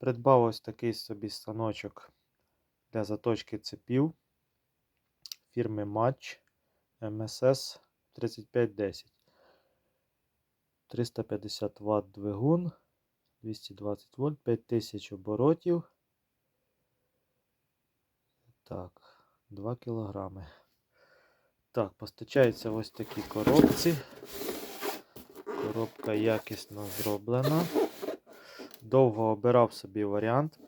Придбав ось такий собі станочок для заточки цепів фірми Match MSS 3510. 350 Вт двигун, 220 вольт, 5000 оборотів. Так, 2 кілограми. Так, постачаються ось такі коробці. Коробка якісно зроблена. Довго обирав собі варіант,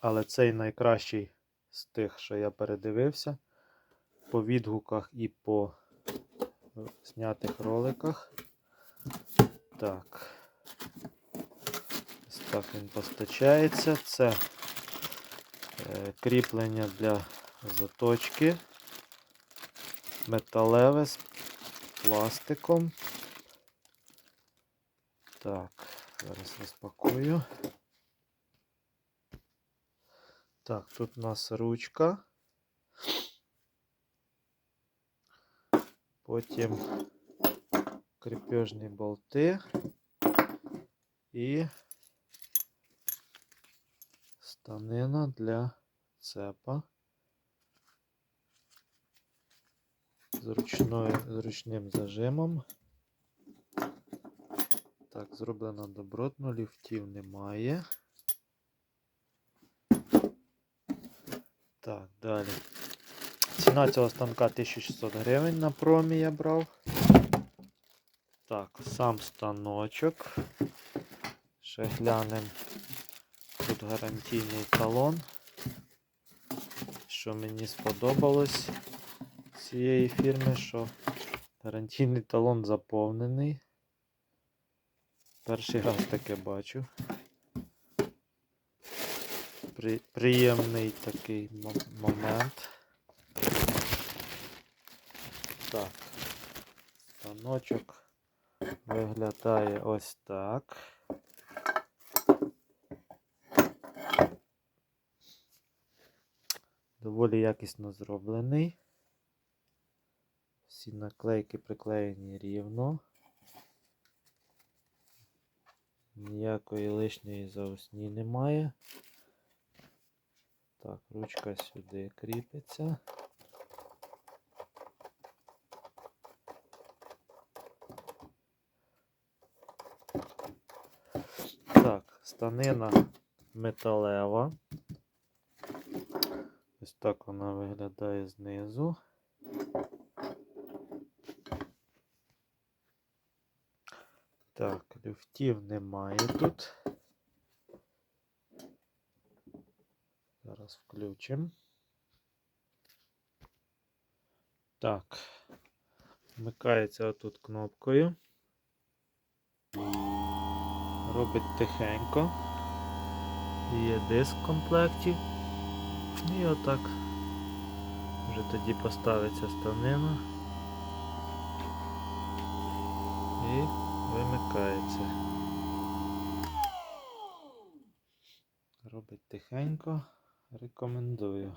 але цей найкращий з тих, що я передивився. По відгуках і по е, знятих роликах. Так. Ось так він постачається. Це е, кріплення для заточки. Металеве з пластиком. Так, зараз розпакую. Так, тут у нас ручка. Потім крепежні болти і станина для цепа. З, ручною, з ручним зажимом. Так, зроблено добротно, ліфтів немає. Так, далі. Ціна цього станка 1600 гривень на промі я брав. Так, сам станочок. Ще глянемо. Тут гарантійний талон. Що мені сподобалось цієї фірми, що гарантійний талон заповнений. Перший раз таке бачу. При, приємний такий момент. Так, станочок виглядає ось так. Доволі якісно зроблений. Всі наклейки приклеєні рівно. Ніякої лишньої заусні немає. Так, ручка сюди кріпиться. Так, станина металева. Ось так вона виглядає знизу. Так, люфтів немає тут. Зараз включимо. Так, вмикається отут кнопкою. Робить тихенько. Є диск в комплекті. І отак вже тоді поставиться станина і вимикається. Робить тихенько, рекомендую.